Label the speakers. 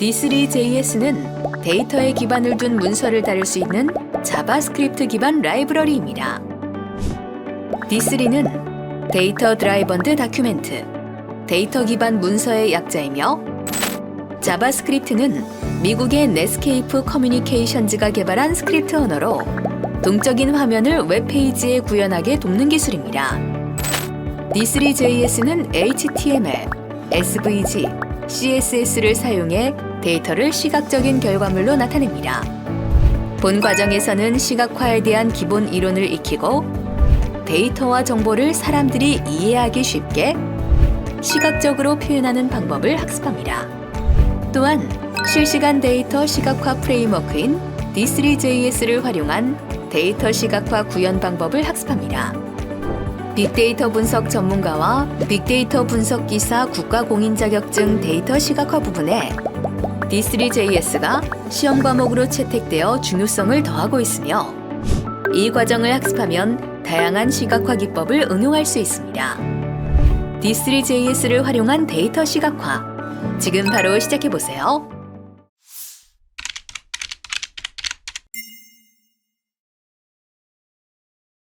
Speaker 1: D3JS는 데이터에 기반을 둔 문서를 다룰 수 있는 자바스크립트 기반 라이브러리입니다. D3는 데이터 드라이번드 다큐멘트, 데이터 기반 문서의 약자이며 자바스크립트는 미국의 넷스케이프 커뮤니케이션즈가 개발한 스크립트 언어로 동적인 화면을 웹페이지에 구현하게 돕는 기술입니다. D3JS는 HTML, SVG, CSS를 사용해 데이터를 시각적인 결과물로 나타냅니다. 본 과정에서는 시각화에 대한 기본 이론을 익히고 데이터와 정보를 사람들이 이해하기 쉽게 시각적으로 표현하는 방법을 학습합니다. 또한 실시간 데이터 시각화 프레임워크인 D3JS를 활용한 데이터 시각화 구현 방법을 학습합니다. 빅데이터 분석 전문가와 빅데이터 분석 기사 국가 공인 자격증 데이터 시각화 부분에 D3JS가 시험 과목으로 채택되어 중요성을 더하고 있으며 이 과정을 학습하면 다양한 시각화 기법을 응용할 수 있습니다. D3JS를 활용한 데이터 시각화 지금 바로 시작해 보세요.